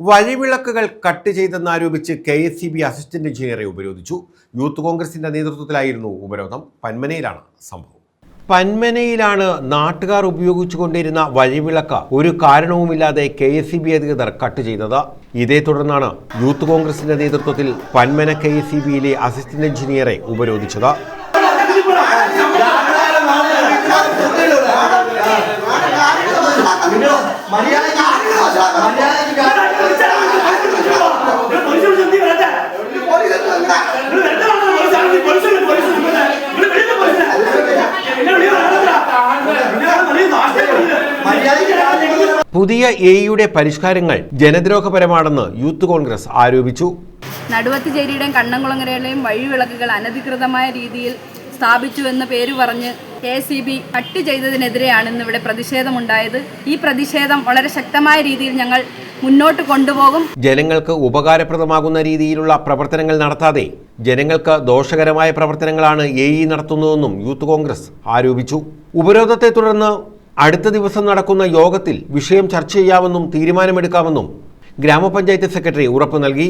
വഴിവിളക്കുകൾ cut ചെയ്തെന്നാരോപിച്ച് K S C B assistant എഞ്ചിനീയറെ ഉപരോധിച്ചു. Youth കോൺഗ്രസിന്റെ നേതൃത്വത്തിലായിരുന്നു ഉപരോധം. പന്മനയിലാണ് സംഭവം. പന്മനയിലാണ് നാട്ടുകാർ ഉപയോഗിച്ചുകൊണ്ടിരുന്ന വഴിവിളക്ക് ഒരു കാരണവുമില്ലാതെ കെ എസ് സി ബി അധികൃതർ കട്ട് ചെയ്തത്. ഇതേ തുടർന്നാണ് യൂത്ത് കോൺഗ്രസിന്റെ നേതൃത്വത്തിൽ പന്മന കെ എസ് സി ബിയിലെ അസിസ്റ്റന്റ് എഞ്ചിനീയറെ ഉപരോധിച്ചത്. പുതിയ എയുടെ പരിഷ്കാരങ്ങൾ ജനദ്രോഹപരമാണെന്ന് യൂത്ത് കോൺഗ്രസ് ആരോപിച്ചു. നടുവത്തുചേരിയുടെയും കണ്ണംകുളങ്ങരയുടെയും വഴിവിളക്കുകൾ അനധികൃതമായ രീതിയിൽ സ്ഥാപിച്ചു എന്ന് പേര് പറഞ്ഞ് കെ സി ബി കട്ട് ചെയ്തതിനെതിരെയാണ് ഇന്ന് ഇവിടെ പ്രതിഷേധമുണ്ടായത്. ഈ പ്രതിഷേധം വളരെ ശക്തമായ രീതിയിൽ ഞങ്ങൾ മുന്നോട്ട് കൊണ്ടുപോകും. ജനങ്ങൾക്ക് ഉപകാരപ്രദമാകുന്ന രീതിയിലുള്ള പ്രവർത്തനങ്ങൾ നടത്താതെ ജനങ്ങൾക്ക് ദോഷകരമായ പ്രവർത്തനങ്ങളാണ് എ ഇ നടത്തുന്നതെന്നും യൂത്ത് കോൺഗ്രസ് ആരോപിച്ചു. ഉപരോധത്തെ തുടർന്ന് അടുത്ത ദിവസം നടക്കുന്ന യോഗത്തിൽ വിഷയം ചർച്ച ചെയ്യാമെന്നും തീരുമാനമെടുക്കാമെന്നും ഗ്രാമപഞ്ചായത്ത് സെക്രട്ടറി ഉറപ്പു നൽകി.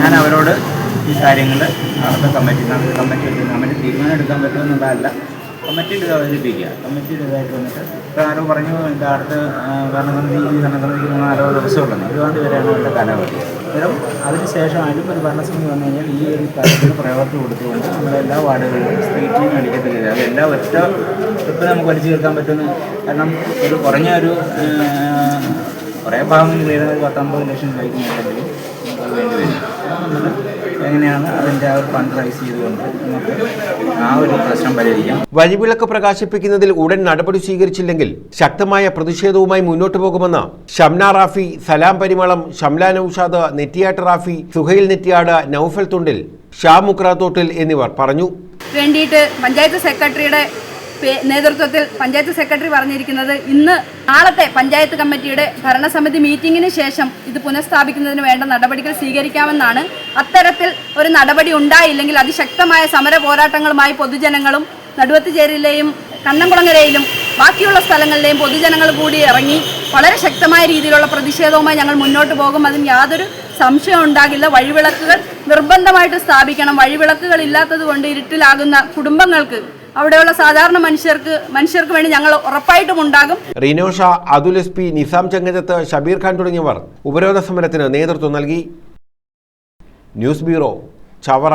ഞാൻ അവരോട് ഈ കാര്യങ്ങൾ അവിടുത്തെ കമ്മിറ്റി കമ്മിറ്റി കമ്മിറ്റി തീരുമാനം എടുക്കാൻ പറ്റുമെന്നുള്ളതല്ല. കമ്മിറ്റിയിൽ അവതരിപ്പിക്കുക കമ്മിറ്റിയിൽ ഇതായിട്ട് വന്നിട്ട് ഇപ്പോൾ ആരോ പറഞ്ഞു എന്താ അടുത്ത ഭരണസമിതി ഈ ഭരണസമിതിക്ക് മൂന്നാലോ ദിവസമുള്ളത് അതുകൊണ്ട് വരെയാണ് അവരുടെ കാലാവധി അന്നേരം അതിനുശേഷമായാലും ഒരു ഭരണസമിതി വന്നു കഴിഞ്ഞാൽ ഈ ഒരു കാര്യത്തിന് പ്രയോറിറ്റി കൊടുത്തുകൊണ്ട് നമ്മുടെ എല്ലാ വാർഡുകളിലും സ്ട്രീറ്റ് ലൈൻ അടിക്കത്തില്ല. ചെയ്തത് അതെല്ലാം ഒറ്റ ട്രിപ്പ് നമുക്ക് വലിച്ചു തീർക്കാൻ പറ്റുന്ന കാരണം ഒരു കുറഞ്ഞ ഒരു കുറേ ഭാഗം ഒരു പത്തൊമ്പത് ലക്ഷം രൂപയ്ക്ക് വേണ്ടി വരും. എങ്ങനെയാണ് അതിന്റെ ആ ഒരു ഫണ്ട് റൈസ് ചെയ്തുകൊണ്ട് നമുക്ക് ആ ഒരു പ്രശ്നം പരിഹരിക്കാം? വഴിവിളക്ക് പ്രകാശിപ്പിക്കുന്നതിൽ ഉടൻ നടപടി സ്വീകരിച്ചില്ലെങ്കിൽ ശക്തമായ പ്രതിഷേധവുമായി മുന്നോട്ടു പോകുമെന്ന് ഷംന റാഫി സലാം പരിമളം ഷംല നൌഷാദ് നെറ്റിയാട്ട് റാഫി സുഹൈൽ നെറ്റിയാട് നൌഫൽ തുണ്ടിൽ ഷാ മുക്രാത്തോട്ടിൽ എന്നിവർ പറഞ്ഞു. വേണ്ടിയിട്ട് പഞ്ചായത്ത് സെക്രട്ടറിയുടെ നേതൃത്വത്തിൽ പഞ്ചായത്ത് സെക്രട്ടറി പറഞ്ഞിരിക്കുന്നത് ഇന്ന് നാളത്തെ പഞ്ചായത്ത് കമ്മിറ്റിയുടെ ഭരണസമിതി മീറ്റിംഗിന് ശേഷം ഇത് പുനഃസ്ഥാപിക്കുന്നതിന് വേണ്ട നടപടികൾ സ്വീകരിക്കാമെന്നാണ്. അത്തരത്തിൽ ഒരു നടപടി ഉണ്ടായില്ലെങ്കിൽ അതിശക്തമായ സമര പോരാട്ടങ്ങളുമായി പൊതുജനങ്ങളും നടുവത്തുചേരിയിലെയും കണ്ണംകുളങ്ങരയിലും ബാക്കിയുള്ള സ്ഥലങ്ങളിലെയും പൊതുജനങ്ങൾ കൂടി ഇറങ്ങി വളരെ ശക്തമായ രീതിയിലുള്ള പ്രതിഷേധവുമായി ഞങ്ങൾ മുന്നോട്ട് പോകും. അതിന് യാതൊരു സംശയം ഉണ്ടാകില്ല. വഴിവിളക്കുകൾ നിർബന്ധമായിട്ട് സ്ഥാപിക്കണം. വഴിവിളക്കുകൾ ഇല്ലാത്തത് കൊണ്ട് ഇരുട്ടിലാകുന്ന കുടുംബങ്ങൾക്ക് അവിടെയുള്ള സാധാരണ മനുഷ്യർക്ക് മനുഷ്യർക്ക് വേണ്ടി ഞങ്ങൾ ഉറപ്പായിട്ടും ഉണ്ടാകും. റിനോഷ അതുൽ എസ് പി നിസാം ചങ്ങജത്ത് ഷബീർ ഖാൻ തുടങ്ങിയവർ ഉപരോധ സമരത്തിന് നേതൃത്വം നൽകി. News bureau Chavara.